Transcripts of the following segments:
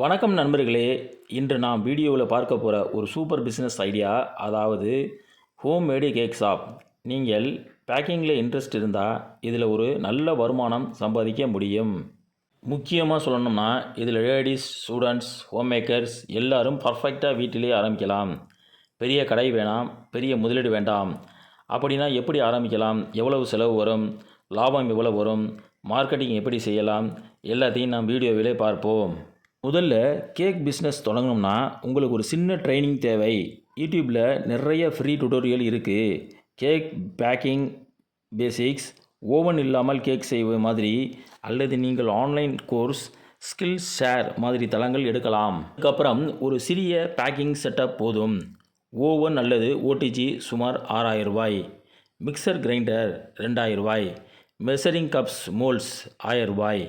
வணக்கம் நண்பர்களே இன்று நாம் வீடியோவில் பார்க்க போகிற ஒரு சூப்பர் பிஸ்னஸ் ஐடியா அதாவது ஹோம் மேடு கேக் ஷாப். நீங்கள் பேக்கிங்கில் இன்ட்ரெஸ்ட் இருந்தால் இதில் ஒரு நல்ல வருமானம் சம்பாதிக்க முடியும். முக்கியமாக சொல்லணும்னா இதில் லேடிஸ் ஸ்டூடெண்ட்ஸ் ஹோம் மேக்கர்ஸ் எல்லோரும் பர்ஃபெக்டாக வீட்டிலே ஆரம்பிக்கலாம். பெரிய கடை வேணாம் பெரிய முதலீடு வேண்டாம். அப்படின்னா எப்படி ஆரம்பிக்கலாம்? எவ்வளவு செலவு வரும்? லாபம் எவ்வளவு வரும்? மார்க்கெட்டிங் எப்படி செய்யலாம்? எல்லாத்தையும் நாம் வீடியோவிலே பார்ப்போம். முதல்ல கேக் பிஸ்னஸ் தொடங்கணும்னா உங்களுக்கு ஒரு சின்ன ட்ரைனிங் தேவை. யூடியூப்பில் நிறைய ஃப்ரீ டுட்டோரியல் இருக்குது கேக் பேக்கிங் பேசிக்ஸ் ஓவன் இல்லாமல் கேக் செய்வது மாதிரி அல்லது நீங்கள் ஆன்லைன் கோர்ஸ் ஸ்கில் ஷேர் மாதிரி தளங்கள் எடுக்கலாம். அதுக்கப்புறம் ஒரு சிறிய பேக்கிங் செட்டப் போதும். ஓவன் அல்லது ஓடிஜி சுமார் ஆறாயிரம் ரூபாய். மிக்சர் கிரைண்டர் ரெண்டாயிரம் ரூபாய். மெஷரிங் கப்ஸ் மோல்ஸ் ஆயிரம் ரூபாய்.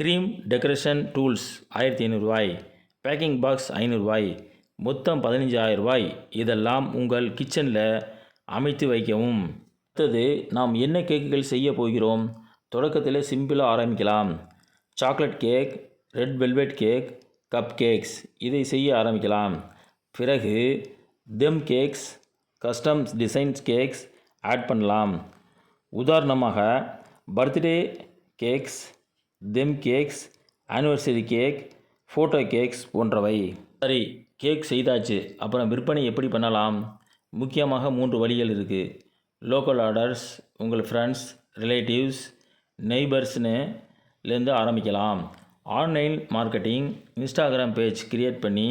க்ரீம் டெக்கரேஷன் டூல்ஸ் ஆயிரத்தி ஐநூறுரூவாய் பேக்கிங் பாக்ஸ் ஐநூறுரூவாய் மொத்தம் பதினஞ்சாயிரரூபாய் இதெல்லாம் உங்கள் கிச்சனில் அமைத்து வைக்கவும். அடுத்தது நாம் என்ன கேக்குகள் செய்ய போகிறோம்? தொடக்கத்தில் சிம்பிளாக ஆரம்பிக்கலாம். Chocolate cake red velvet cake cupcakes. இதை செய்ய ஆரம்பிக்கலாம். பிறகு theme cakes custom designs cakes add பண்ணலாம். உதாரணமாக birthday cakes theme cakes anniversary cake photo cakes போன்றவை. சரி கேக் செய்தாச்சு. அப்புறம் விற்பனை எப்படி பண்ணலாம்? முக்கியமாக மூன்று வழிகள் இருக்குது லோக்கல் ஆர்டர்ஸ் உங்கள் ஃப்ரெண்ட்ஸ் ரிலேட்டிவ்ஸ் நெய்பர்ஸ்னுலேருந்து ஆரம்பிக்கலாம். Online marketing Instagram page create பண்ணி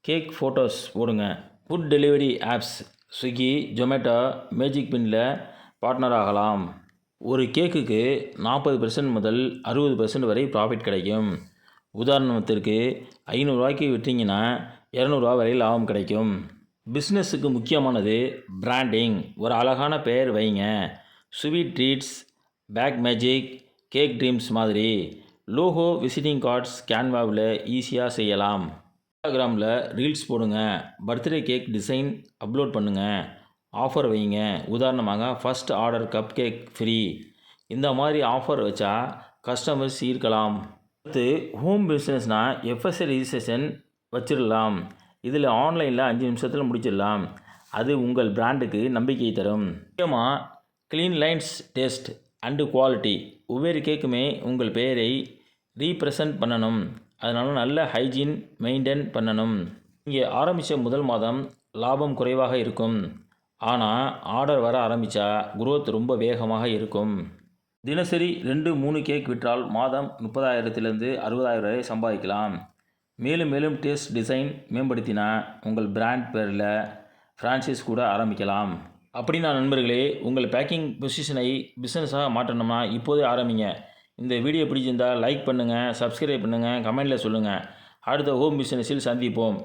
கேக் ஃபோட்டோஸ் போடுங்க. Food delivery apps Swiggy Zomato magic பின்னில் பார்ட்னர் ஆகலாம். ஒரு கேக்குக்கு நாற்பது பெர்சன்ட் முதல் அறுபது பெர்சன்ட் வரை ப்ராஃபிட் கிடைக்கும். உதாரணத்திற்கு ஐநூறுரூவாய்க்கு விட்டிங்கன்னா இரநூறுவா வரை லாபம் கிடைக்கும். பிஸ்னஸுக்கு முக்கியமானது பிராண்டிங் ஒரு அழகான பெயர் வைங்க. Sweet treats bake magic cake dreams மாதிரி. லோகோ விசிட்டிங் கார்ட்ஸ் கேன்வாவில் ஈஸியாக செய்யலாம். இன்ஸ்டாகிராமில் ரீல்ஸ் போடுங்க. பர்த்டே கேக் டிசைன் அப்லோட் பண்ணுங்கள் ஆஃபர் வைங்க உதாரணமாக first order cup cake free இந்த மாதிரி ஆஃபர் வச்சா கஸ்டமர்ஸ் ஈர்க்கலாம். அடுத்து ஹோம் பிஸ்னஸ்னால் எஃப்எஸ்ஐ ரிஜிஸ்ட்ரேஷன் வச்சிடலாம். இதில் ஆன்லைனில் அஞ்சு நிமிஷத்தில் முடிச்சிடலாம். அது உங்கள் பிராண்டுக்கு நம்பிக்கை தரும். முக்கியமாக clean lines taste and quality ஒவ்வொரு கேக்குமே உங்கள் பெயரை ரீப்ரசன்ட் பண்ணணும். அதனால் நல்ல ஹைஜீன் மெயின்டைன் பண்ணணும். இங்கே ஆரம்பித்த முதல் மாதம் லாபம் குறைவாக இருக்கும். ஆனால் ஆர்டர் வர ஆரம்பித்தா குரோத் ரொம்ப வேகமாக இருக்கும். தினசரி ரெண்டு மூணு கேக் விற்றால் மாதம் முப்பதாயிரத்துலேருந்து அறுபதாயிரம் வரை சம்பாதிக்கலாம். மேலும் மேலும் டேஸ்ட் டிசைன் மேம்படுத்தினா உங்கள் பிராண்ட் பேரில் ஃப்ரான்ச்சைஸ் கூட ஆரம்பிக்கலாம். அப்படின்னா நண்பர்களே உங்கள் பேக்கிங் பொசிஷனை பிஸ்னஸாக மாற்றணும்னா இப்போதே ஆரம்பிங்க. இந்த வீடியோ பிடிச்சிருந்தால் லைக் பண்ணுங்கள் சப்ஸ்கிரைப் பண்ணுங்கள் கமெண்டில் சொல்லுங்கள் அடுத்த ஹோம் பிஸ்னஸில் சந்திப்போம்.